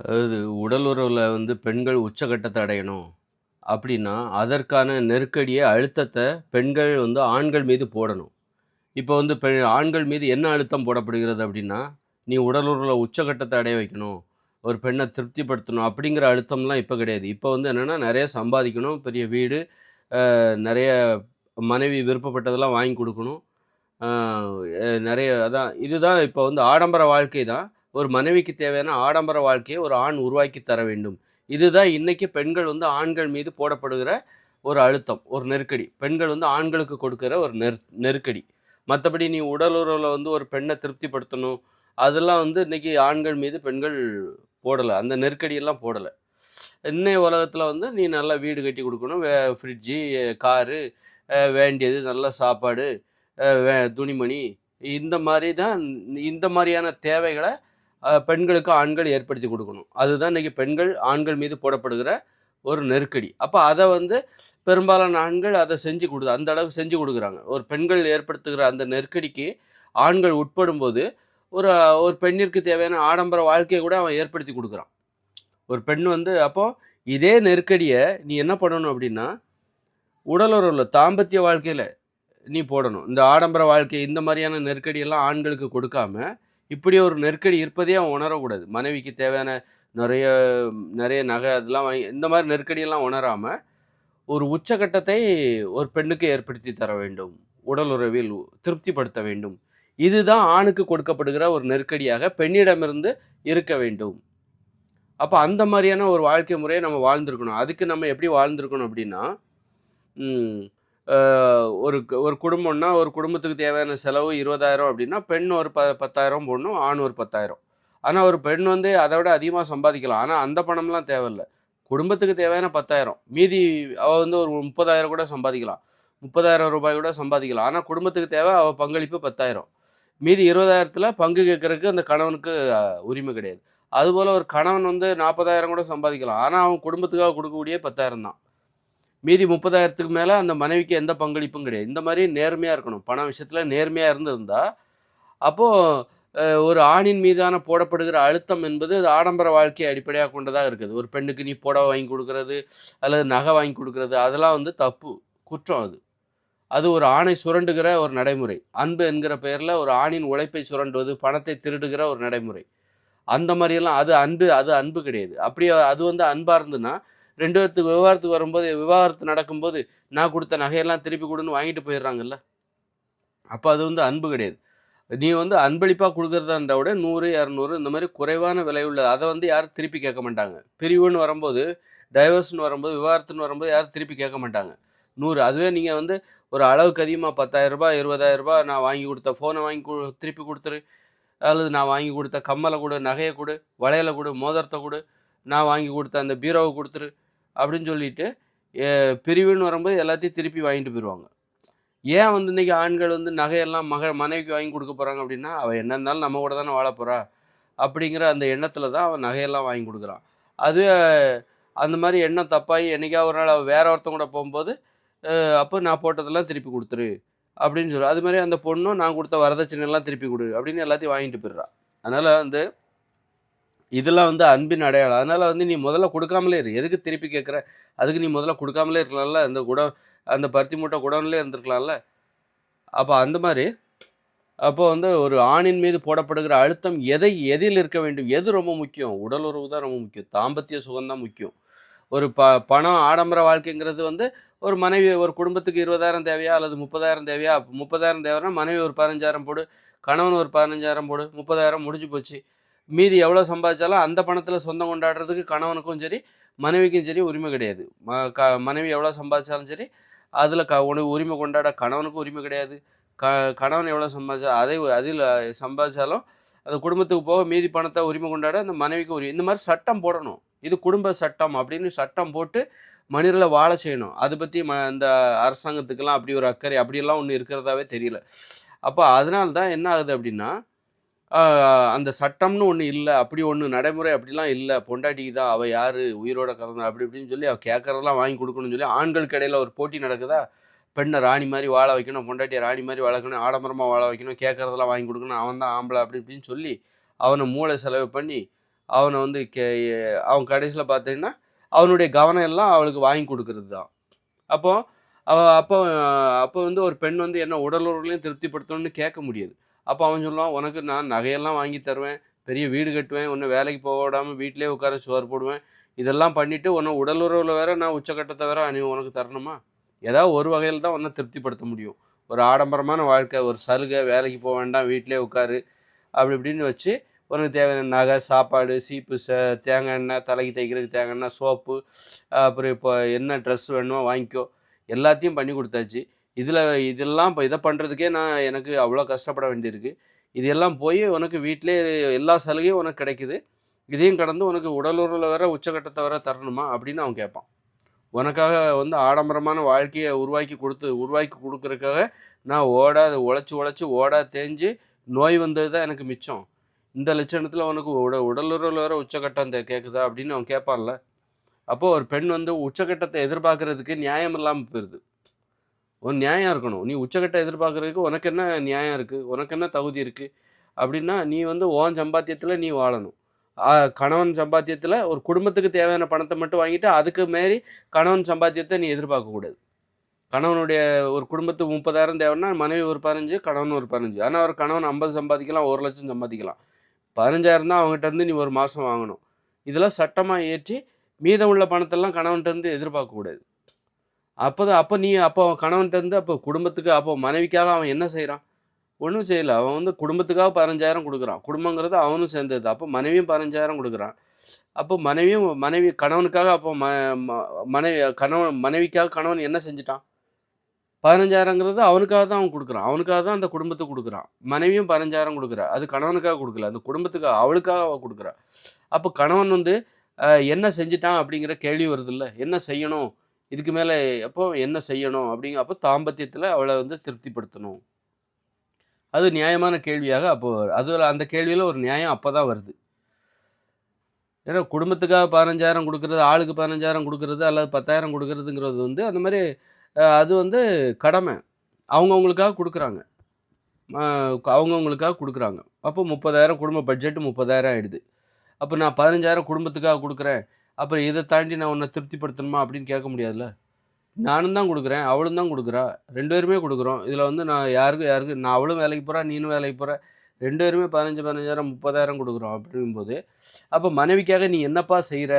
அதாவது உடல் உறவில் வந்து பெண்கள் உச்சகட்டத்தை அடையணும் அப்படின்னா, அதற்கான நெருக்கடியை அழுத்தத்தை பெண்கள் வந்து ஆண்கள் மீது போடணும். இப்போ வந்து பெ ஆண்கள் மீது என்ன அழுத்தம் போடப்படுகிறது அப்படின்னா, "நீ உடல் உறவில் உச்சகட்டத்தை அடைய வைக்கணும். ஒரு பெண்ணை திருப்திப்படுத்தணும்." அப்படிங்கிற அழுத்தம்லாம் இப்போ கிடையாது. இப்போ வந்து என்னென்னா நிறைய சம்பாதிக்கணும், பெரிய வீடு, நிறைய மனைவி விருப்பப்பட்டதெல்லாம் வாங்கி கொடுக்கணும் நிறைய அதான் இதுதான் இப்போ வந்து ஆடம்பர வாழ்க்கை தான். ஒரு மனைவிக்கு தேவையான ஆடம்பர வாழ்க்கையை ஒரு ஆண் உருவாக்கி தர வேண்டும். இதுதான் இன்றைக்கி பெண்கள் வந்து ஆண்கள் மீது போடப்படுகிற ஒரு அழுத்தம், ஒரு நெருக்கடி. பெண்கள் வந்து ஆண்களுக்கு கொடுக்கிற ஒரு நெரு நெருக்கடி. மற்றபடி நீ உடல் வந்து ஒரு பெண்ணை திருப்திப்படுத்தணும், அதெல்லாம் வந்து இன்றைக்கி ஆண்கள் மீது பெண்கள் போடலை அந்த நெருக்கடியெல்லாம் போடலை இன்னைய உலகத்தில் வந்து நீ நல்லா வீடு கட்டி கொடுக்கணும் வே ஃப்ரிட்ஜு, காரு, வேண்டியது நல்ல சாப்பாடு, வே துணிமணி, இந்த மாதிரி தான் இந்த மாதிரியான தேவைகளை பெண்களுக்கு ஆண்கள் ஏற்படுத்தி கொடுக்கணும் அதுதான் இன்னைக்கு பெண்கள், ஆண்கள் மீது போடப்படுகிற ஒரு நெருக்கடி. அப்போ அதை வந்து பெரும்பாலான ஆண்கள் அதை செஞ்சு குடு அந்த அளவுக்கு செஞ்சு கொடுக்குறாங்க ஒரு பெண்கள் ஏற்படுத்துகிற அந்த நெருக்கடிக்கு ஆண்கள் உட்படும்போது, ஒரு ஒரு பெண்ணிற்கு தேவையான ஆடம்பர வாழ்க்கையை கூட அவன் ஏற்படுத்தி கொடுக்குறான் ஒரு பெண் வந்து அப்போது இதே நெருக்கடியை நீ என்ன பண்ணணும் அப்படின்னா, உடல் தாம்பத்திய வாழ்க்கையில் நீ போடணும். இந்த ஆடம்பர வாழ்க்கை இந்த மாதிரியான நெருக்கடியெல்லாம் ஆண்களுக்கு கொடுக்காம, இப்படி ஒரு நெருக்கடி இருப்பதையே அவன் உணரக்கூடாது. மனைவிக்கு தேவையான நிறைய நிறைய நகை அதெல்லாம் வாங்கி இந்த மாதிரி நெருக்கடியெல்லாம் உணராமல் ஒரு உச்சகட்டத்தை ஒரு பெண்ணுக்கு ஏற்படுத்தி தர வேண்டும். உடல் உறவில் திருப்திப்படுத்த வேண்டும். இதுதான் ஆணுக்கு கொடுக்கப்படுகிற ஒரு நெருக்கடியாக பெண்ணிடமிருந்து இருக்க வேண்டும். அப்போ அந்த மாதிரியான ஒரு வாழ்க்கை முறையை நம்ம வாழ்ந்திருக்கணும். அதுக்கு நம்ம எப்படி வாழ்ந்திருக்கணும் அப்படின்னா, ஒரு ஒரு குடும்பம்னா, ஒரு குடும்பத்துக்கு தேவையான செலவு 20,000 அப்படின்னா, பெண் ஒரு ப 10,000 போடணும், ஆண் ஒரு பத்தாயிரம் ஆனால் ஒரு பெண் வந்து அதை விட அதிகமாக சம்பாதிக்கலாம். ஆனால் அந்த பணம்லாம் தேவையில்ல. குடும்பத்துக்கு தேவையான 10,000 மீதி அவள் வந்து ஒரு 30,000 கூட சம்பாதிக்கலாம். முப்பதாயிரம் ரூபாய் கூட சம்பாதிக்கலாம். ஆனால் குடும்பத்துக்கு தேவை அவள் பங்களிப்பு 10,000. மீதி 20,000த்துல பங்கு கேட்குறதுக்கு அந்த கணவனுக்கு உரிமை கிடையாது. அதுபோல் ஒரு கணவன் வந்து 40,000 கூட சம்பாதிக்கலாம். ஆனால் அவன் குடும்பத்துக்காக கொடுக்கக்கூடிய பத்தாயிரம் தான். மீதி முப்பதாயிரத்துக்கு மேலே அந்த மனைவிக்கு எந்த பங்களிப்பும் கிடையாது. இந்த மாதிரி நேர்மையாக இருக்கணும். பண விஷயத்தில் நேர்மையாக இருந்திருந்தா, அப்போது ஒரு ஆணின் மீதான போடப்படுகிற அழுத்தம் என்பது அது ஆடம்பர வாழ்க்கையை அடிப்படையாக கொண்டதாக இருக்குது. ஒரு பெண்ணுக்கு நீ புடவை வாங்கி கொடுக்கறது அல்லது நகை வாங்கி கொடுக்கறது அதெல்லாம் வந்து தப்பு. குற்றம் அது. அது ஒரு ஆணை சுரண்டுகிற ஒரு நடைமுறை. அன்பு என்கிற பெயரில் ஒரு ஆணின் உழைப்பை சுரண்டுவது, பணத்தை திருடுகிற ஒரு நடைமுறை. அந்த மாதிரியெல்லாம் அது அன்பு அது அன்பு கிடையாது. அப்படி அது வந்து அன்பாக இருந்துன்னா ரெண்டு பேர்த்துக்கு விவகாரத்துக்கு வரும்போது விவாகரத்து நடக்கும்போது, நான் கொடுத்த நகையெல்லாம் திருப்பி கொடுன்னு வாங்கிட்டு போயிடுறாங்கல்ல அப்போ அது வந்து அன்பு கிடையாது. நீ வந்து அன்பளிப்பாக கொடுக்குறதா இருந்தால் கூட நூறு இரநூறு இந்த மாதிரி குறைவான விலை உள்ள அதை வந்து யாரும் திருப்பி கேட்க மாட்டாங்க. பிரிவுன்னு வரும்போது, டைவர்ஸ்ன்னு வரும்போது, விவாகரத்துன்னு வரும்போது யாரும் திருப்பி கேட்க மாட்டாங்க. நூறு அதுவே நீங்கள் வந்து ஒரு அளவுக்கு அதிகமாக பத்தாயிரரூபா இருபதாயிரரூபா நான் வாங்கி கொடுத்த ஃபோனை வாங்கி கொடு திருப்பி கொடுத்துரு அல்லது நான் வாங்கி கொடுத்த கம்மலை கொடு நகையை கொடு வளையலை கொடு மோதிரத்தை கொடு நான் வாங்கி கொடுத்த அந்த பீரோவை கொடுத்துரு அப்படின்னு சொல்லிட்டு, பிரிவுன்னு வரும்போது எல்லாத்தையும் திருப்பி வாங்கிட்டு போயிடுவாங்க ஏன் வந்து இன்னைக்கு ஆண்கள் வந்து நகையெல்லாம் மக மனைவிக்கு வாங்கி கொடுக்க போகிறாங்க அப்படின்னா, அவள் என்ன இருந்தாலும் நம்ம கூட தானே வாழ போகிறா அப்படிங்கிற அந்த எண்ணத்தில் தான் அவன் நகையெல்லாம் வாங்கி கொடுக்குறான். அதுவே அந்த மாதிரி எண்ணம் தப்பாகி என்னைக்காவது ஒரு நாள் அவள் வேற ஒருத்தவங்க கூட போகும்போது அப்போ நான் போட்டதெல்லாம் திருப்பி கொடுத்துரு அப்படின்னு சொல்லு. அது மாதிரி அந்த பொண்ணும் நான் கொடுத்த வரதட்சணையெல்லாம் திருப்பி கொடு அப்படின்னு எல்லாத்தையும் வாங்கிட்டு போயிடுறான் அதனால் வந்து இதெல்லாம் வந்து அன்பின் அடையாளம். அதனால் வந்து நீ முதல்ல கொடுக்காமலே இரு. எதுக்கு திருப்பி கேட்குற? அதுக்கு நீ முதல்ல கொடுக்காமலே இருக்கலாம்ல. அந்த குடம் அந்த பருத்தி மூட்டை குடோன்லேயே இருந்திருக்கலாம்ல. அப்போ அந்த மாதிரி அப்போ வந்து ஒரு ஆணின் மீது போடப்படுகிற அழுத்தம் எதை எதில் இருக்க வேண்டும்? எது ரொம்ப முக்கியம்? உடல் உறவு தான் ரொம்ப முக்கியம். தாம்பத்திய சுகம் தான் முக்கியம். ஒரு ப பணம் ஆடம்பர வாழ்க்கைங்கிறது வந்து ஒரு மனைவி ஒரு குடும்பத்துக்கு 20,000 தேவையா? அல்லது 30,000 தேவையா? 30,000 தேவைன்னா மனைவி ஒரு 15,000 போடு. கணவன் ஒரு 15,000 போடு. 30,000 முடிஞ்சு போச்சு. மீதி எவ்வளோ சம்பாதிச்சாலும் அந்த பணத்தில் சொந்தம் கொண்டாடுறதுக்கு கணவனுக்கும் சரி, மனைவிக்கும் சரி உரிமை கிடையாது. ம க மனைவி எவ்வளோ சம்பாதிச்சாலும் சரி, அதில் க உனக்கு உரிமை கொண்டாட கணவனுக்கும் உரிமை கிடையாது. க கணவன் எவ்வளோ சம்பாதிச்சா அதை அதில் சம்பாதிச்சாலும், அந்த குடும்பத்துக்கு போக மீதி பணத்தை உரிமை கொண்டாட அந்த மனைவிக்கு உரிமை இந்த மாதிரி சட்டம் போடணும். இது குடும்ப சட்டம் அப்படின்னு சட்டம் போட்டு மனிதர்களை வாழ செய்யணும். அதை பற்றி ம இந்த அரசாங்கத்துக்கெல்லாம் அப்படி ஒரு அக்கறை அப்படியெல்லாம் ஒன்று இருக்கிறதாவே தெரியல. அப்போ அதனால தான் என்ன ஆகுது அப்படின்னா, அந்த சட்டம்னு ஒன்று இல்லை. அப்படி ஒன்று நடைமுறை அப்படிலாம் இல்லை. பொண்டாட்டிக்கு தான். அவள் யார்? உயிரோட கலந்தா அப்படி இப்படின்னு சொல்லி அவள் கேட்கறதெல்லாம் வாங்கி கொடுக்கணும்னு சொல்லி ஆண்களுக்கு இடையில் ஒரு போட்டி நடக்குதா? பெண்ணை ராணி மாதிரி வாழ வைக்கணும், பொண்டாட்டியை ராணி மாதிரி வளர்க்கணும், ஆடம்பரமாக வாழ வைக்கணும், கேட்குறதெல்லாம் வாங்கி கொடுக்கணும். அவன் தான் ஆம்பளை அப்படி இப்படின்னு சொல்லி, அவனை மூளை செலவு பண்ணி, அவனை வந்து கே அவன் கடைசியில் பார்த்தீங்கன்னா அவனுடைய கவனம் எல்லாம் அவளுக்கு வாங்கி கொடுக்கறது தான். அப்போது அவ அப்போ அப்போ வந்து ஒரு பெண் வந்து என்ன உடலுறவுகளையும் திருப்திப்படுத்தணும்னு கேட்க முடியாது. அப்போ அவன் சொல்லுவான் உனக்கு நான் நகையெல்லாம் வாங்கி தருவேன் பெரிய வீடு கட்டுவேன் உன்னை வேலைக்கு போக விடாமல் வீட்டிலே உட்கார சோறு போடுவேன். இதெல்லாம் பண்ணிவிட்டு உன்னை உடலுறவில் வேற நான் உச்சக்கட்டத்தை வேற நீ உனக்கு தரணுமா? ஏதாவது ஒரு வகையில் தான் உன்னை திருப்திப்படுத்த முடியும். ஒரு ஆடம்பரமான வாழ்க்கை ஒரு சலுகை வேலைக்கு போக வேண்டாம் வீட்டிலே உட்காரு. அப்படி இப்படின்னு வச்சு உனக்கு தேவையான நகை சாப்பாடு சீப்பு ச தேங்காய் எண்ணெய் தலைக்கு தைக்கிறதுக்கு தேங்காய் எண்ணெய் சோப்பு அப்புறம் இப்போ என்ன ட்ரெஸ் வேணுமோ வாங்கிக்கோ. எல்லாத்தையும் பண்ணி கொடுத்தாச்சு. இதில் இதெல்லாம் இப்போ இதை பண்ணுறதுக்கே நான் எனக்கு அவ்வளோ கஷ்டப்பட வேண்டியிருக்கு. இதெல்லாம் போய் உனக்கு வீட்டிலே எல்லா சலுகையும் உனக்கு கிடைக்குது. இதையும் கடந்து உனக்கு உடலுறவில் வர உச்சக்கட்டத்தை வர தரணுமா அப்படின்னு அவன் கேட்பான். உனக்காக வந்து ஆடம்பரமான வாழ்க்கையை உருவாக்கி கொடுத்து உருவாக்கி கொடுக்குறதுக்காக நான் ஓடாத உழைச்சி உழைச்சி ஓடா தேஞ்சு நோய் வந்தது தான் எனக்கு மிச்சம். இந்த லட்சணத்தில் உனக்கு உட உடலுறவில் வர உச்சக்கட்டம் கேட்குதா அப்படின்னு அவன் கேட்பான்ல. அப்போது ஒரு பெண் வந்து உச்சகட்டத்தை எதிர்பார்க்கறதுக்கு நியாயம் இல்லாமல் போயிடுது ஒரு நியாயம் இருக்கணும். நீ உச்சக்கட்டம் எதிர்பார்க்குறதுக்கு உனக்கு என்ன நியாயம் இருக்குது உனக்கு என்ன தகுதி இருக்குது அப்படின்னா நீ வந்து ஓன் சம்பாத்தியத்தில் நீ வாழணும். கணவன் சம்பாத்தியத்தில் ஒரு குடும்பத்துக்கு தேவையான பணத்தை மட்டும் வாங்கிட்டு அதுக்கு மாரி கணவன் சம்பாத்தியத்தை நீ எதிர்பார்க்கக்கூடாது கணவனுடைய ஒரு குடும்பத்துக்கு முப்பதாயிரம் தேவைன்னா மனைவி ஒரு பதினஞ்சு கணவன் ஒரு பதினஞ்சு. ஆனால் ஒரு கணவன் ஐம்பது சம்பாதிக்கலாம் ஒரு லட்சம் சம்பாதிக்கலாம். பதினஞ்சாயிரம் தான் அவங்ககிட்ட இருந்து நீ ஒரு மாதம் வாங்கணும். இதெல்லாம் சட்டமாக ஏற்றி மீதம் உள்ள பணத்தெல்லாம் கணவன்கிட்டருந்து எதிர்பார்க்கக்கூடாது அப்போ தான் அப்போ நீ அப்போ அவன் அப்போ குடும்பத்துக்கு அப்போ மனைவிக்காக அவன் என்ன செய்கிறான் ஒன்றும் செய்யலை. அவன் வந்து குடும்பத்துக்காக பதினஞ்சாயிரம் கொடுக்குறான். குடும்பங்கிறது அவனும் சேர்ந்தது. அப்போ மனைவியும் பதினஞ்சாயிரம் கொடுக்குறான். அப்போ மனைவியும் மனைவி கணவனுக்காக அப்போ ம ம- மனைவி கணவன் மனைவிக்காக கணவன் என்ன செஞ்சிட்டான்? பதினஞ்சாயிரங்கிறது அவனுக்காக தான் அவன் கொடுக்குறான். அவனுக்காக தான் அந்த குடும்பத்துக்கு கொடுக்குறான். மனைவியும் பதினஞ்சாயிரம் கொடுக்குறா. அது கணவனுக்காக கொடுக்கல. அந்த குடும்பத்துக்கு அவளுக்காக அவள் கொடுக்குறா. அப்போ கணவன் வந்து என்ன செஞ்சிட்டான் அப்படிங்கிற கேள்வி வருது இல்லை என்ன செய்யணும்? இதுக்கு மேலே எப்போ என்ன செய்யணும்? அப்படிங்க அப்போ தாம்பத்தியத்தில் அவளை வந்து திருப்திப்படுத்தணும். அது நியாயமான கேள்வியாக அப்போ அது அந்த கேள்வியில் ஒரு நியாயம் அப்போ தான் வருது. ஏன்னா குடும்பத்துக்காக பதினஞ்சாயிரம் கொடுக்குறது ஆளுக்கு பதினஞ்சாயிரம் கொடுக்குறது அல்லது பத்தாயிரம் கொடுக்குறதுங்கிறது வந்து அந்த மாதிரி அது வந்து கடமை. அவங்கவுங்களுக்காக கொடுக்குறாங்க. அவங்கவுங்களுக்காக கொடுக்குறாங்க. அப்போ முப்பதாயிரம் குடும்ப பட்ஜெட்டு முப்பதாயிரம் ஆயிடுது. அப்போ நான் பதினஞ்சாயிரம் குடும்பத்துக்காக கொடுக்குறேன். அப்புறம் இதை தாண்டி நான் உன்னை திருப்திப்படுத்தணுமா அப்படின்னு கேட்க முடியாதுல்ல? நானும் தான் கொடுக்குறேன் அவளும் தான் கொடுக்குறா. ரெண்டு பேருமே கொடுக்குறோம். இதில் வந்து நான் யாருக்கும் யாருக்கு நான் அவளும் வேலைக்கு போகிறா நீனும் வேலைக்கு போகிற ரெண்டு பேருமே பதினஞ்சு பதினஞ்சாயிரம் முப்பதாயிரம் கொடுக்குறோம் அப்படிங்கும்போது அப்போ மனைவிக்காக நீ என்னப்பா செய்கிற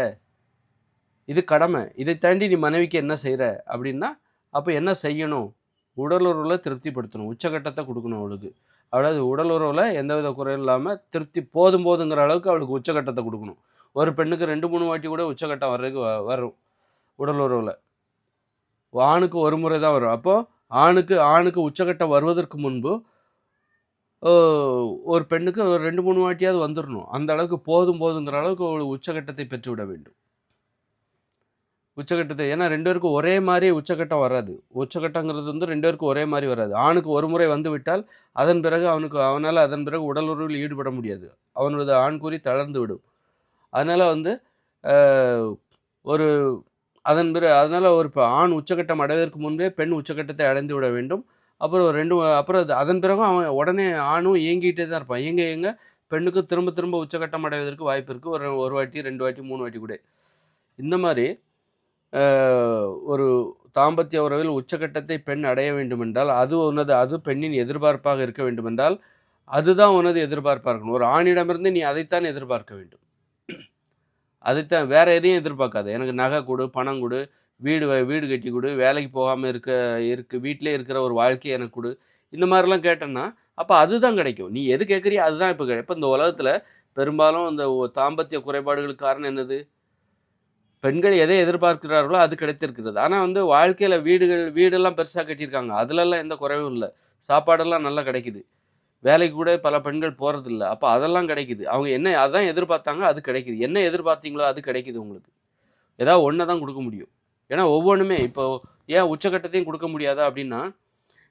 இது கடமை. இதை தாண்டி நீ மனைவிக்கு என்ன செய்கிற அப்படின்னா அப்போ என்ன செய்யணும்? உடலுறவில் திருப்திப்படுத்தணும். உச்சக்கட்டத்தை கொடுக்கணும் அவளுக்கு. அதாவது உடல் உறவில் எந்தவித குறையும் இல்லாமல் திருப்தி போதும் போதுங்கிற அளவுக்கு அவளுக்கு உச்சக்கட்டத்தை கொடுக்கணும். ஒரு பெண்ணுக்கு ரெண்டு மூணு வாட்டி கூட உச்சக்கட்டம் வர்றதுக்கு வரும் உடல் உறவில். ஆணுக்கு ஒரு முறை தான் வரும். அப்போது ஆணுக்கு ஆணுக்கு உச்சக்கட்டம் வருவதற்கு முன்பு ஒரு பெண்ணுக்கு ஒரு ரெண்டு மூணு வாட்டியாவது வந்துடணும் அந்த அளவுக்கு போதும் போதுங்கிற அளவுக்கு ஒரு உச்சக்கட்டத்தை பெற்றுவிட வேண்டும். உச்சக்கட்டத்தை ஏன்னா ரெண்டு பேருக்கும் ஒரே மாதிரி உச்சக்கட்டம் வராது. உச்சக்கட்டங்கிறது வந்து ரெண்டு பேருக்கும் ஒரே மாதிரி வராது. ஆணுக்கு ஒரு முறை வந்து விட்டால் அதன் பிறகு அவனுக்கு அவனால் அதன் பிறகு உடல் உறவில் ஈடுபட முடியாது. அவனது ஆண்குறி தளர்ந்து விடும். அதனால் வந்து ஒரு அதன் பிறகு அதனால் ஒரு இப்போ ஆண் உச்சக்கட்டம் அடைவதற்கு முன்பே பெண் உச்சக்கட்டத்தை அடைந்து விட வேண்டும். அப்புறம் ரெண்டு அப்புறம் அதன் பிறகும் அவன் உடனே ஆணும் இயங்கிகிட்டே தான் இருப்பான். இயங்க இயங்க பெண்ணுக்கு திரும்ப திரும்ப உச்சக்கட்டம் அடைவதற்கு வாய்ப்பு இருக்குது ஒரு ஒரு வாட்டி ரெண்டு வாட்டி மூணு வாட்டி கூட. இந்த மாதிரி ஒரு தாம்பத்திய உறவில் உச்சக்கட்டத்தை பெண் அடைய வேண்டுமென்றால் அது உனது அது பெண்ணின் எதிர்பார்ப்பாக இருக்க வேண்டுமென்றால் அதுதான் உனது எதிர்பார்ப்பாக இருக்கணும். ஒரு ஆணிடமிருந்து நீ அதைத்தான் எதிர்பார்க்க வேண்டும். அதைத்தான் வேற எதையும் எதிர்பார்க்காத. எனக்கு நகை கொடு பணம் கொடு வீடு வ- வீடு கட்டி கொடு வேலைக்கு போகாமல் இருக்க இருக்கு வீட்டிலே இருக்கிற ஒரு வாழ்க்கையை எனக்கு கொடு. இந்த மாதிரிலாம் கேட்டேன்னா அப்போ அதுதான் கிடைக்கும். நீ எது கேட்குறியோ அதுதான் இப்போ இப்போ இந்த உலகத்தில் பெரும்பாலும் இந்த தாம்பத்திய குறைபாடுகளுக்கு காரணம் என்னது? பெண்கள் எதை எதிர்பார்க்கிறார்களோ அது கிடைத்திருக்கிறது. ஆனால் வந்து வாழ்க்கையில் வீடுகள் வீடெல்லாம் பெருசாக கட்டியிருக்காங்க. அதிலெல்லாம் எந்த குறைவும் இல்லை. சாப்பாடெல்லாம் நல்லா கிடைக்குது. வேலைக்கு கூட பல பெண்கள் போகிறதில்ல அப்போ அதெல்லாம் கிடைக்குது. அவங்க என்ன அதான் எதிர்பார்த்தாங்க அது கிடைக்குது. என்ன எதிர்பார்த்தீங்களோ அது கிடைக்குது உங்களுக்கு. ஏதாவது ஒன்றை தான் கொடுக்க முடியும். ஏன்னா ஒவ்வொன்றுமே இப்போ ஏன் உச்சக்கட்டத்தையும் கொடுக்க முடியாதா அப்படின்னா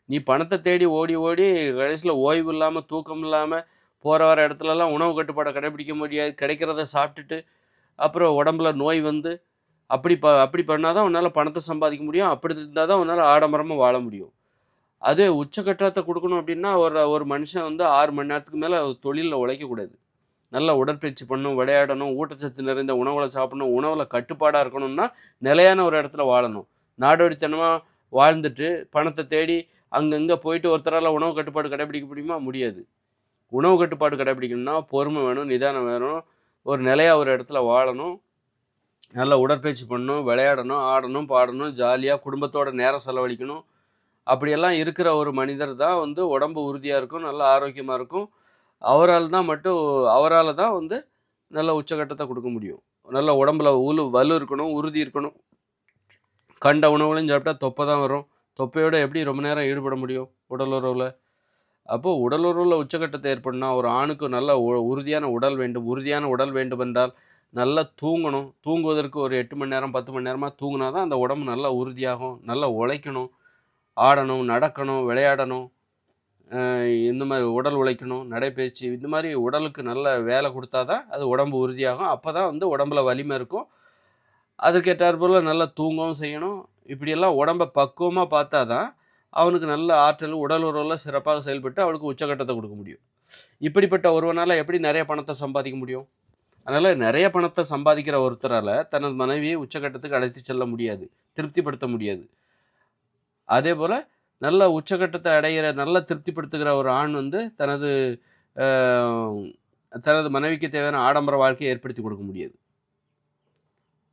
நீ பணத்தை தேடி ஓடி ஓடி கடைசியில் ஓய்வு இல்லாமல் தூக்கம் இல்லாமல் போகிற வர இடத்துலலாம் உணவு கட்டுப்பாடை கடைபிடிக்க முடியாது கிடைக்கிறத சாப்பிட்டுட்டு அப்புறம் உடம்புல நோய் வந்து அப்படி ப அப்படி பண்ணால் தான் உன்னால் பணத்தை சம்பாதிக்க முடியும். அப்படி இருந்தால் தான் உன்னால் ஆடம்பரமாக வாழ முடியும். அதே உச்சக்கட்டத்தை கொடுக்கணும் அப்படின்னா ஒரு ஒரு மனுஷன் வந்து ஆறு மணி நேரத்துக்கு மேலே தொழிலில் உழைக்கக்கூடாது. நல்லா உடற்பயிற்சி பண்ணணும் விளையாடணும் ஊட்டச்சத்து நிறைந்த உணவுகளை சாப்பிடணும் உணவில் கட்டுப்பாடாக இருக்கணும்னா நிலையான ஒரு இடத்துல வாழணும். நாடோடித்தனமாக வாழ்ந்துட்டு பணத்தை தேடி அங்கங்கே போயிட்டு ஒருத்தரால் உணவு கட்டுப்பாடு கடைபிடிக்க முடியுமா? முடியாது. உணவு கட்டுப்பாடு கடைபிடிக்கணும்னா பொறுமை வேணும் நிதானம் வேணும். ஒரு நிலையாக ஒரு இடத்துல வாழணும். நல்லா உடற்பயிற்சி பண்ணணும் விளையாடணும் ஆடணும் பாடணும் ஜாலியாக குடும்பத்தோட நேரம் செலவழிக்கணும். அப்படியெல்லாம் இருக்கிற ஒரு மனிதர் தான் வந்து உடம்பு உறுதியாக இருக்கும் நல்ல ஆரோக்கியமாக இருக்கும். அவரால் தான் மட்டும் அவரால் தான் வந்து நல்ல உச்சகட்டத்தை கொடுக்க முடியும். நல்ல உடம்புல உலு வலு இருக்கணும் உறுதி இருக்கணும். கண்ட உணவுகளையும் சாப்பிட்டா தொப்பை தான் வரும். தொப்பையோட எப்படி ரொம்ப நேரம் ஈடுபட முடியும்? உடல் உறவில். அப்போது உடலுறவில் உச்சக்கட்டத்தை ஏற்படணும் ஒரு ஆணுக்கு நல்ல உ- உறுதியான உடல் வேண்டும் உறுதியான உடல் வேண்டும் என்றால் நல்லா தூங்கணும். தூங்குவதற்கு ஒரு எட்டு மணி நேரம் பத்து மணி நேரமாக தூங்கினா தான் அந்த உடம்பு நல்லா உறுதியாகும் நல்லா உழைக்கணும். ஆடணும் நடக்கணும் விளையாடணும் இந்த மாதிரி உடல் உழைக்கணும் நடைப்பயிற்சி இந்த மாதிரி உடலுக்கு நல்ல வேலை கொடுத்தா தான் அது உடம்பு உறுதியாகும். அப்போ தான் வந்து உடம்புல வலிமை இருக்கும். அதுக்கேற்றாற்போல் நல்லா தூங்கவும் செய்யணும். இப்படியெல்லாம் உடம்பை பக்குவமாக பார்த்தா தான் அவனுக்கு நல்ல ஆற்றல் உடல் உறவில் சிறப்பாக செயல்பட்டு அவனுக்கு உச்சகட்டத்தை கொடுக்க முடியும். இப்படிப்பட்ட ஒருவனால் எப்படி நிறைய பணத்தை சம்பாதிக்க முடியும்? அதனால் நிறைய பணத்தை சம்பாதிக்கிற ஒருத்தரால் தனது மனைவியை உச்சகட்டத்துக்கு அழைத்து செல்ல முடியாது திருப்திப்படுத்த முடியாது. அதே போல் நல்ல உச்சகட்டத்தை அடைகிற நல்ல திருப்திப்படுத்துகிற ஒரு ஆண் வந்து தனது தனது மனைவிக்கு தேவையான ஆடம்பர வாழ்க்கையை ஏற்படுத்தி கொடுக்க முடியாது.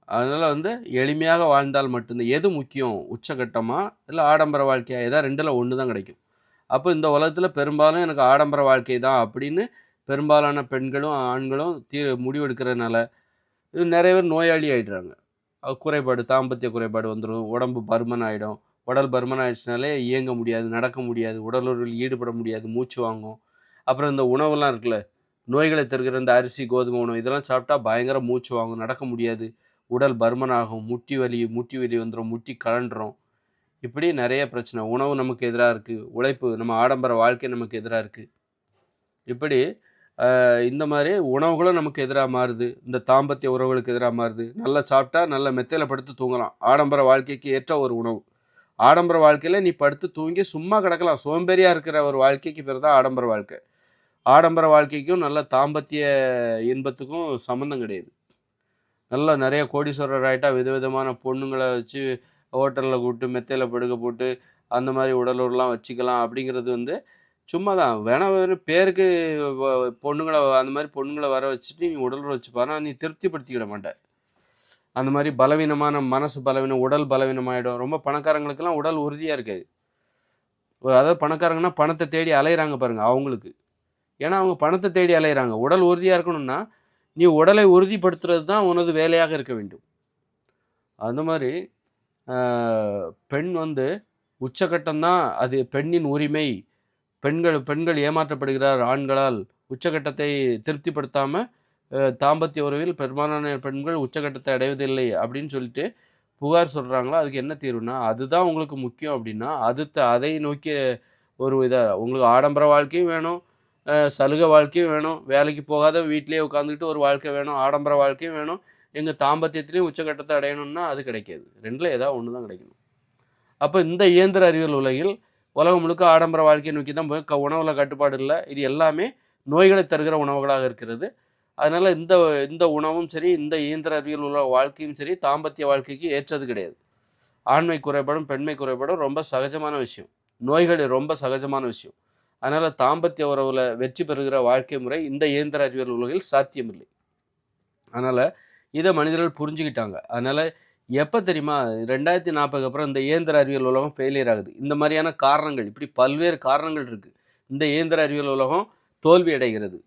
அதனால் வந்து எளிமையாக வாழ்ந்தால் மட்டும்தான். எது முக்கியம்? உச்சகட்டமாக இல்லை ஆடம்பர வாழ்க்கையா? ஏதாவது ரெண்டில் ஒன்று தான் கிடைக்கும். அப்போ இந்த உலகத்தில் பெரும்பாலும் எனக்கு ஆடம்பர வாழ்க்கை தான் அப்படின்னு பெரும்பாலான பெண்களும் ஆண்களும் தீ முடிவெடுக்கிறதுனால இது நிறைய பேர் நோயாளி ஆயிடுறாங்க. குறைபாடு தாம்பத்திய குறைபாடு வந்துடும் உடம்பு பருமன் ஆகிடும் உடல் பருமன் ஆயிடுச்சுனாலே இயங்க முடியாது நடக்க முடியாது உடலுறவில் ஈடுபட முடியாது மூச்சு வாங்கும். அப்புறம் இந்த உணவெல்லாம் இருக்குல்ல நோய்களை தருகிற இந்த அரிசி கோதுமை உணவு இதெல்லாம் சாப்பிட்டா பயங்கர மூச்சு வாங்கும் நடக்க முடியாது. உடல் பருமனாகும் முட்டி வலி முட்டி வலி வந்துடும் முட்டி கழண்டுரும் இப்படி நிறைய பிரச்சனை. உணவு நமக்கு எதிராக இருக்குது உழைப்பு நம்ம ஆடம்பர வாழ்க்கை நமக்கு எதிராக இருக்குது இப்படி இந்த மாதிரி உணவுகளும் நமக்கு எதிராக மாறுது. இந்த தாம்பத்திய உறவுகளுக்கு எதிராக மாறுது. நல்லா சாப்பிட்டா நல்ல மெத்தையில் படுத்து தூங்கலாம். ஆடம்பர வாழ்க்கைக்கு ஏற்ற ஒரு உணவு. ஆடம்பர வாழ்க்கையில் நீ படுத்து தூங்கி சும்மா கிடக்கலாம். சோம்பேறியாக இருக்கிற ஒரு வாழ்க்கைக்கு பேர் தான் ஆடம்பர வாழ்க்கை. ஆடம்பர வாழ்க்கைக்கும் நல்ல தாம்பத்திய இன்பத்துக்கும் சம்மந்தம் கிடையாது. நல்லா நிறைய கோடீஸ்வரர் ஆகிட்டா விதவிதமான பொண்ணுங்களை வச்சு ஹோட்டலில் கூப்பிட்டு மெத்தையில் படுக்க போட்டு அந்த மாதிரி உடலூர்லாம் வச்சுக்கலாம் அப்படிங்கிறது வந்து சும்மா தான் வேணா வேணும் பேருக்கு வ- பொண்ணுங்களை அந்த மாதிரி பொண்ணுங்களை வர வச்சுட்டு நீ உடல் வச்சுப்பானா நீ திருப்திப்படுத்திக்கிட மாட்ட. அந்த மாதிரி பலவீனமான மனசு பலவீனம் உடல் பலவீனமாயிடும். ரொம்ப பணக்காரங்களுக்கெல்லாம் உடல் உறுதியாக இருக்காது. அதாவது பணக்காரங்கன்னா பணத்தை தேடி அலையிறாங்க பாருங்கள் அவங்களுக்கு. ஏன்னா அவங்க பணத்தை தேடி அலையிறாங்க. உடல் உறுதியாக இருக்கணும்னா நீ உடலை உறுதிப்படுத்துறது தான் உனது வேலையாக இருக்க வேண்டும். அந்த மாதிரி பெண் வந்து உச்சகட்டம்தான் அது பெண்ணின் உரிமை. பெண்கள் பெண்கள் ஏமாற்றப்படுகிறார் ஆண்களால். உச்சகட்டத்தை திருப்திப்படுத்தாமல் தாம்பத்திய உறவில் பெரும்பாலான பெண்கள் உச்சகட்டத்தை அடைவதில்லை அப்படின்னு சொல்லிட்டு புகார் சொல்கிறாங்களோ அதுக்கு என்ன தீர்வுனா அதுதான் உங்களுக்கு முக்கியம் அப்படின்னா அது த- அதை நோக்கிய ஒரு இதாக உங்களுக்கு ஆடம்பர வாழ்க்கையும் வேணும். சலுகை வாழ்க்கையும் வேணும். வேலைக்கு போகாத வீட்டிலேயே உட்காந்துக்கிட்டு ஒரு வாழ்க்கை வேணும். ஆடம்பர வாழ்க்கையும் வேணும். எங்கள் தாம்பத்தியத்திலையும் உச்சக்கட்டத்தை அடையணும்னா அது கிடைக்காது. ரெண்டில் ஏதாவது ஒன்று தான் கிடைக்கணும். அப்போ இந்த இயந்திர அறிவியல் உலகில் உலகம் முழுக்க ஆடம்பர வாழ்க்கையை நோக்கி தான் போய் க உணவில் கட்டுப்பாடு இல்லை. இது எல்லாமே நோய்களை தருகிற உணவுகளாக இருக்கிறது. அதனால் இந்த இந்த உணவும் சரி இந்த இயந்திர அறிவியல் உள்ள வாழ்க்கையும் சரி தாம்பத்திய வாழ்க்கைக்கு ஏற்றது கிடையாது. ஆண்மை குறைபாடும் பெண்மை குறைபாடும் ரொம்ப சகஜமான விஷயம். நோய்கள் ரொம்ப சகஜமான விஷயம். அதனால் தாம்பத்திய உறவில் வெற்றி பெறுகிற வாழ்க்கை முறை இந்த இயந்திர அறிவியல் உலகில் சாத்தியமில்லை. அதனால் இதை மனிதர்கள் புரிஞ்சுக்கிட்டாங்க. அதனால் எப்போ தெரியுமா? ரெண்டாயிரத்தி நாற்பதுக்கு அப்புறம் இந்த இயந்திர அறிவியல் உலகம் ஃபெயிலியர் ஆகுது. இந்த மாதிரியான காரணங்கள் இப்படி பல்வேறு காரணங்கள் இருக்குது இந்த இயந்திர அறிவியல் உலகம் தோல்வி அடைகிறது.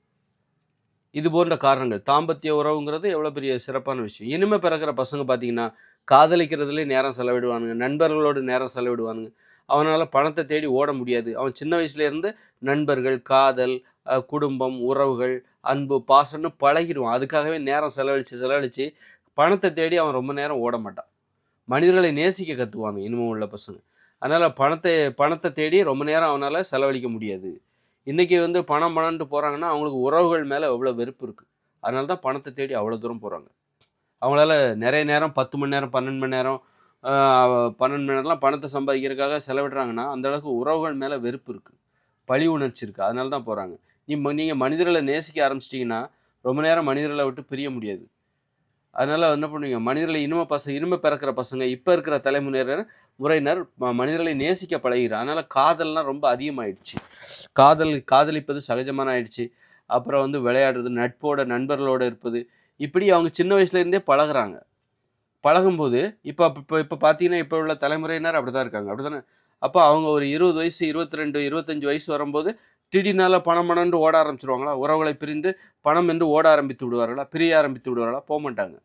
இது போன்ற காரணங்கள். தாம்பத்திய உறவுங்கிறது எவ்வளோ பெரிய சிறப்பான விஷயம். இனிமேல் பிறக்கிற பசங்க பார்த்தீங்கன்னா காதலிக்கிறதுலேயே நேரம் செலவிடுவானுங்க. நண்பர்களோடு நேரம் செலவிடுவானுங்க. அவனால் பணத்தை தேடி ஓட முடியாது. அவன் சின்ன வயசுலேருந்து நண்பர்கள் காதல் குடும்பம் உறவுகள் அன்பு பாசம்னு பழகிடுவான். அதுக்காகவே நேரம் செலவழித்து செலவழித்து பணத்தை தேடி அவன் ரொம்ப நேரம் ஓட மாட்டான். மனிதர்களை நேசிக்க கற்றுவாங்க இனிமே உள்ள பசங்க. அதனால் பணத்தை பணத்தை தேடி ரொம்ப நேரம் அவனால் செலவழிக்க முடியாது. இன்றைக்கி வந்து பணம் பணம்ட்டு போகிறாங்கன்னா அவங்களுக்கு உறவுகள் மேலே எவ்வளோ வெறுப்பு இருக்குது அதனால தான் பணத்தை தேடி அவ்வளோ தூரம் போகிறாங்க அவங்களால நிறைய நேரம் பத்து மணி நேரம் பன்னெண்டு மணி நேரம் பன்னெண்டு மணி நேரம்லாம் பணத்தை சம்பாதிக்கிறதுக்காக செலவிடுறாங்கன்னா அந்த அளவுக்கு உறவுகள் மேலே வெறுப்பு இருக்குது பழி உணர்ச்சி இருக்குது அதனால தான் போகிறாங்க நீ நீங்கள் மனிதர்களை நேசிக்க ஆரம்பிச்சிட்டிங்கன்னா ரொம்ப நேரம் மனிதர்களை விட்டு பிரிய முடியாது. அதனால் என்ன பண்ணுவீங்க? மனிதர்களை இனிம பசங்க இனிம பிறக்கிற பசங்க இப்போ இருக்கிற தலைமுறையினர் முறையினர் மனிதர்களை நேசிக்க பழகிறார் அதனால் காதல்லாம் ரொம்ப அதிகமாகிடுச்சு காதல் காதலிப்பது சகஜமான ஆயிடுச்சு. அப்புறம் வந்து விளையாடுறது நட்போட நண்பர்களோட இருப்பது இப்படி அவங்க சின்ன வயசுலேருந்தே பழகிறாங்க பழகுறாங்க. பழகும்போது இப்போ இப்போ இப்போ பார்த்தீங்கன்னா இப்போ உள்ள தலைமுறையினர் அப்படி தான் இருக்காங்க. அப்படி தானே அப்போ அவங்க ஒரு இருபது வயசு இருபத்தி ரெண்டு இருபத்தஞ்சு வயசு வரும்போது திடீர்னால பணம் பணம்னு ஓட ஆரம்பிச்சிருவாங்களா? உறவுகளை பிரிந்து பணம் என்று ஓட ஆரம்பித்து விடுவார்களா? பிரிய ஆரம்பித்து விடுவார்களா? போக மாட்டாங்க.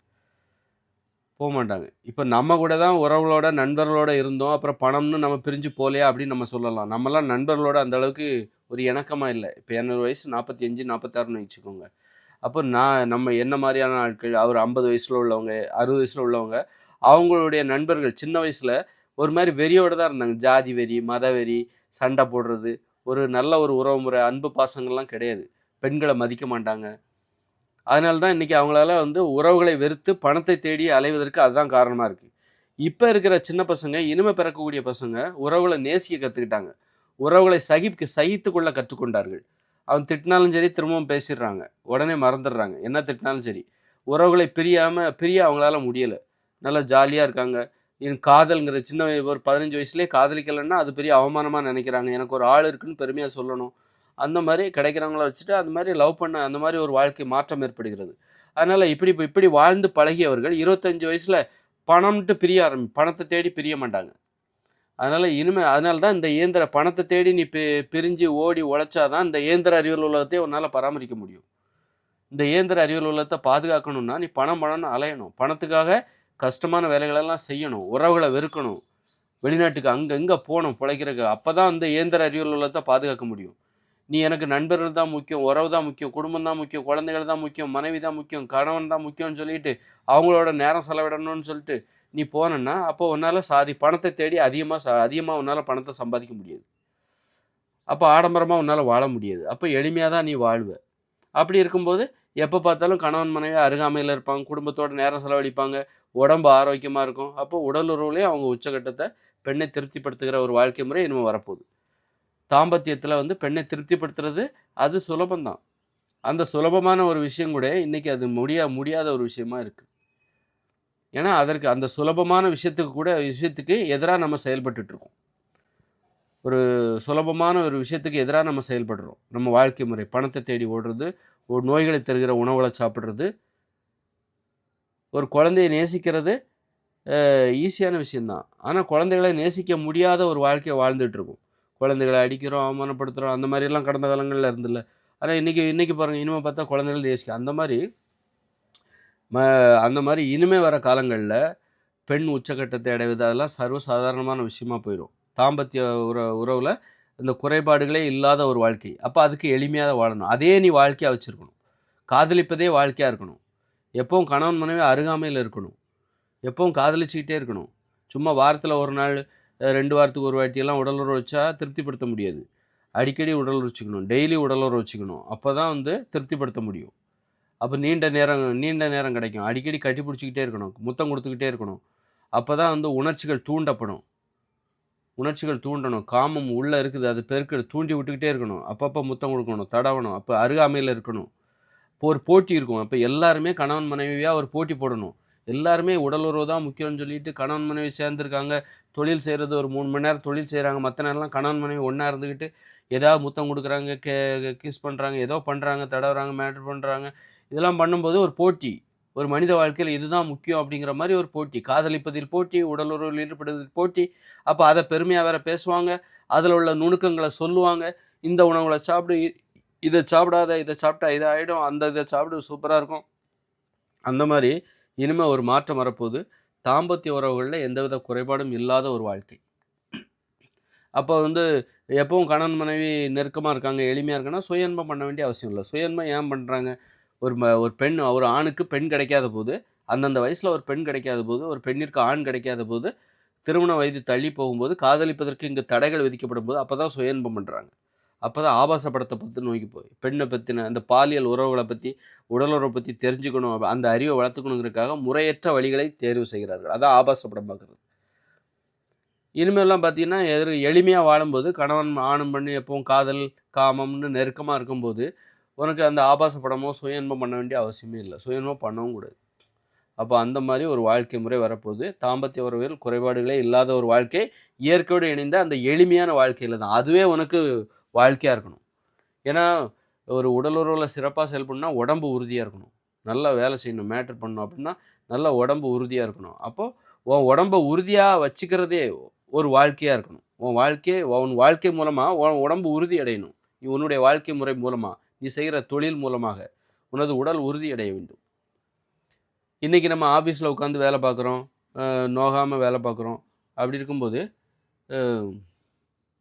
போக மாட்டாங்க. இப்போ நம்ம கூட தான் உறவுகளோட நண்பர்களோட இருந்தோம். அப்புறம் பணம்னு நம்ம பிரிஞ்சு போகலையா அப்படின்னு நம்ம சொல்லலாம். நம்மலாம் நண்பர்களோட அந்த அளவுக்கு ஒரு இணக்கமாக இல்லை. இப்போ என்னோட வயசு நாற்பத்தி அஞ்சு நாற்பத்தாறுன்னு வச்சுக்கோங்க. அப்போ நான் நம்ம என்ன மாதிரியான ஆட்கள் அவர் ஐம்பது வயசில் உள்ளவங்க அறுபது வயசில் உள்ளவங்க அவங்களுடைய நண்பர்கள் சின்ன வயசில் ஒரு மாதிரி வெறியோடு தான் இருந்தாங்க. ஜாதி வெறி மத வெறி சண்டை போடுறது ஒரு நல்ல ஒரு உறவு முறை அன்பு பாசங்கள்லாம் கிடையாது. பெண்களை மதிக்க மாட்டாங்க. அதனால தான் இன்றைக்கி அவங்களால வந்து உறவுகளை வெறுத்து பணத்தை தேடி அலைவதற்கு அதுதான் காரணமாக இருக்குது இப்போ இருக்கிற சின்ன பசங்க இனிமே பிறக்கக்கூடிய பசங்க உறவுகளை நேசிக்க கற்றுக்கிட்டாங்க உறவுகளை சகிக்க சகித்து கொள்ள கற்றுக்கொண்டார்கள். அவன் திட்டினாலும் சரி திரும்பவும் பேசிடுறாங்க. உடனே மறந்துடுறாங்க. என்ன திட்டினாலும் சரி. உறவுகளை பிரியாமல் பிரிய அவங்களால முடியலை. நல்லா ஜாலியாக இருக்காங்க. என் காதல்ங்கிற சின்ன ஒரு பதினஞ்சு வயசுலேயே காதலிக்கலைன்னா அது பெரிய அவமானமாக நினைக்கிறாங்க. எனக்கு ஒரு ஆள் இருக்குன்னு பெருமையாக சொல்லணும். அந்த மாதிரி கிடைக்கிறவங்கள வச்சுட்டு அந்த மாதிரி லவ் பண்ண அந்த மாதிரி ஒரு வாழ்க்கை மாற்றம் ஏற்படுகிறது. அதனால் இப்படி இப்படி வாழ்ந்து பழகியவர்கள் இருபத்தஞ்சி வயசில் பணம்ட்டு பிரிய ஆரம்பி பணத்தை தேடி பிரிய மாட்டாங்க. அதனால் இனிமே அதனால தான் இந்த இயந்திர பணத்தை தேடி நீ பி பிரிஞ்சு ஓடி உழைச்சாதான் இந்த இயந்திர அறிவியல் உலகத்தை உன்னால் பராமரிக்க முடியும். இந்த இயந்திர அறிவியல் உலகத்தை பாதுகாக்கணும்னா நீ பணம் பணம்னு அலையணும். பணத்துக்காக கஷ்டமான வேலைகளெல்லாம் செய்யணும். உறவுகளை வெறுக்கணும். வெளிநாட்டுக்கு அங்கங்கே போகணும் பிழைக்கிறதுக்கு. அப்போ தான் இந்த இயந்திர அறிவியல் உலகத்தை பாதுகாக்க முடியும். நீ எனக்கு நண்பர்கள் தான் முக்கியம் உறவு தான் முக்கியம் குடும்பம் தான் முக்கியம் குழந்தைகள் தான் முக்கியம் மனைவி தான் முக்கியம் கணவன் தான் முக்கியம்னு சொல்லிட்டு அவங்களோட நேரம் செலவிடணும்னு சொல்லிட்டு நீ போனேன்னா அப்போ உன்னால் சாதி பணத்தை தேடி அதிகமாக சா அதிகமாக உன்னால் பணத்தை சம்பாதிக்க முடியாது. அப்போ ஆடம்பரமாக உன்னால் வாழ முடியாது. அப்போ எளிமையாக தான் நீ வாழ்வ. அப்படி இருக்கும்போது எப்போ பார்த்தாலும் கணவன் மனைவி அருகாமையில் இருப்பாங்க குடும்பத்தோட நேரம் செலவழிப்பாங்க உடம்பு ஆரோக்கியமாக இருக்கும். அப்போ உடல் உறவுலேயே அவங்க உச்சகட்டத்தை பெண்ணை திருப்திப்படுத்துகிற ஒரு வாழ்க்கை முறை இனிமேல் வரப்போகுது. தாம்பத்தியத்தில் வந்து பெண்ணை திருப்திப்படுத்துறது அது சுலபம்தான். அந்த சுலபமான ஒரு விஷயம் கூட இன்றைக்கி அது முடியா முடியாத ஒரு விஷயமா இருக்குது ஏன்னா அதற்கு அந்த சுலபமான விஷயத்துக்கு கூட விஷயத்துக்கு எதிராக நம்ம செயல்பட்டுருக்கோம் ஒரு சுலபமான ஒரு விஷயத்துக்கு எதிராக நம்ம செயல்படுறோம். நம்ம வாழ்க்கை முறை. பணத்தை தேடி ஓடுறது ஒரு நோய்களை தருகிற உணவுகளை சாப்பிட்றது ஒரு குழந்தையை நேசிக்கிறது ஈஸியான விஷயந்தான். ஆனால் குழந்தைகளை நேசிக்க முடியாத ஒரு வாழ்க்கையை வாழ்ந்துட்டுருக்கோம் குழந்தைகளை அடிக்கிறோம் அவமானப்படுத்துகிறோம் அந்த மாதிரிலாம் கடந்த காலங்களில் இருந்தில்ல. ஆனால் இன்றைக்கி இன்றைக்கி பாருங்கள் இனிமேல் பார்த்தா குழந்தைகள் நேசிக்க அந்த மாதிரி ம அந்த மாதிரி இனிமே வர காலங்களில் பெண் உச்சக்கட்டத்தை அடைவது அதெல்லாம் சர்வசாதாரணமான விஷயமா போயிடும் தாம்பத்திய உற உறவில் இந்த குறைபாடுகளே இல்லாத ஒரு வாழ்க்கை. அப்போ அதுக்கு எளிமையாக வாழணும். அதே நீ வாழ்க்கையாக வச்சுருக்கணும். காதலிப்பதே வாழ்க்கையாக இருக்கணும். எப்பவும் கணவன் மனைவி அருகாமையில் இருக்கணும். எப்பவும் காதலிச்சுக்கிட்டே இருக்கணும். சும்மா வாரத்தில் ஒரு நாள் ரெண்டு வாரத்துக்கு ஒரு வாட்டியெல்லாம் உடலுறவு வச்சா திருப்திப்படுத்த முடியாது. அடிக்கடி உடல் வச்சுக்கணும். டெய்லி உடலுறவு வச்சுக்கணும். அப்போ தான் வந்து திருப்திப்படுத்த முடியும். அப்போ நீண்ட நேரம் நீண்ட நேரம் கிடைக்கும். அடிக்கடி கட்டி பிடிச்சிக்கிட்டே இருக்கணும். முத்தம் கொடுத்துக்கிட்டே இருக்கணும். அப்போ தான் வந்து உணர்ச்சிகள் தூண்டப்படும். உணர்ச்சிகள் தூண்டணும். காமம் உள்ளே இருக்குது. அது பெருக்க தூண்டி விட்டுக்கிட்டே இருக்கணும். அப்பப்போ முத்தம் கொடுக்கணும். தடவணும். அப்போ அருகாமையில் இருக்கணும். இப்போ ஒரு போட்டி இருக்கும். அப்போ எல்லாருமே கணவன் மனைவியாக ஒரு போட்டி போடணும். எல்லாருமே உடலுறவு தான் முக்கியம்னு சொல்லிட்டு கணவன் மனைவி சேர்ந்துருக்காங்க. தொழில் செய்கிறது ஒரு மூணு மணி நேரம் தொழில் செய்கிறாங்க மற்ற நேரம்லாம் கணவன் மனைவி ஒன்றா இருந்துக்கிட்டு ஏதாவது முத்தம் கொடுக்குறாங்க கே கிஸ் பண்ணுறாங்க ஏதோ பண்ணுறாங்க தடவுறாங்க மேட்ரு பண்ணுறாங்க இதெல்லாம் பண்ணும்போது ஒரு போட்டி. ஒரு மனித வாழ்க்கையில் இதுதான் முக்கியம் அப்படிங்கிற மாதிரி ஒரு போட்டி. காதலிப்பதில் போட்டி உடலுறவில் ஈடுபடுவதில் போட்டி. அப்போ அதை பெருமையாக வேற பேசுவாங்க. அதில் உள்ள நுணுக்கங்களை சொல்லுவாங்க. இந்த உணவுகளை சாப்பிடு இதை சாப்பிடாத இதை சாப்பிட்டா இதை ஆகிடும் அந்த இதை சாப்பிடு சூப்பராக இருக்கும். அந்த மாதிரி இனிமேல் ஒரு மாற்றம் வரப்போகுது. தாம்பத்திய உறவுகளில் எந்தவித குறைபாடும் இல்லாத ஒரு வாழ்க்கை. அப்போ வந்து எப்பவும் கணவன் மனைவி நெருக்கமாக இருக்காங்க எளிமையாக இருக்குன்னா சுயன்பம் பண்ண வேண்டிய அவசியம் இல்லை. சுயன்பம் ஏன் பண்ணுறாங்க ஒரு ம ஒரு பெண் ஒரு ஆணுக்கு பெண் கிடைக்காத போது அந்தந்த வயசில் ஒரு பெண் கிடைக்காத போது ஒரு பெண்ணிற்கு ஆண் கிடைக்காத போது திருமண வயது தள்ளி போகும்போது காதலிப்பதற்கு இங்கே தடைகள் விதிக்கப்படும் போது அப்போ தான் சுயன்பம் பண்ணுறாங்க அப்போ தான் ஆபாச படத்தை பற்றி நோக்கி போய் பெண்ணை பற்றின அந்த பாலியல் உறவுகளை பற்றி உடலுறவை பற்றி தெரிஞ்சுக்கணும் அந்த அறிவை வளர்த்துக்கணுங்கிறதுக்காக முறையற்ற வழிகளை தேர்வு செய்கிறார்கள். அதான் ஆபாச படம் பார்க்குறது. இனிமேலாம் பார்த்தீங்கன்னா எதிர் எளிமையாக வாழும்போது கணவன் ஆணும் பண்ணி எப்பவும் காதல் காமம்னு நெருக்கமாக இருக்கும்போது உனக்கு அந்த ஆபாச படமோ சுயன்பம் பண்ண வேண்டிய அவசியமே இல்லை. சுயன்பம் பண்ணவும் கூடாது. அப்போ அந்த மாதிரி ஒரு வாழ்க்கை முறை வரப்போகுது. தாம்பத்திய உறவில் குறைபாடுகளே இல்லாத ஒரு வாழ்க்கை இயற்கையோடு இணைந்த அந்த எளிமையான வாழ்க்கையில் தான். அதுவே உனக்கு வாழ்க்கையாக இருக்கணும். ஏன்னா ஒரு உடலுறவில் சிறப்பாக செயல்படணும்னா உடம்பு உறுதியாக இருக்கணும். நல்லா வேலை செய்யணும் மேட்டர் பண்ணணும் அப்படின்னா நல்லா உடம்பு உறுதியாக இருக்கணும். அப்போது உன் உடம்பை உறுதியாக வச்சுக்கிறதே ஒரு வாழ்க்கையாக இருக்கணும். உன் வாழ்க்கை உன் வாழ்க்கை மூலமாக உன் உடம்பு உறுதி அடையணும். நீ உன்னுடைய வாழ்க்கை முறை மூலமாக நீ செய்கிற தொழில் மூலமாக உனது உடல் உறுதி அடைய வேண்டும். இன்றைக்கி நம்ம ஆஃபீஸில் உட்காந்து வேலை பார்க்குறோம் நோகாமல் வேலை பார்க்குறோம். அப்படி இருக்கும்போது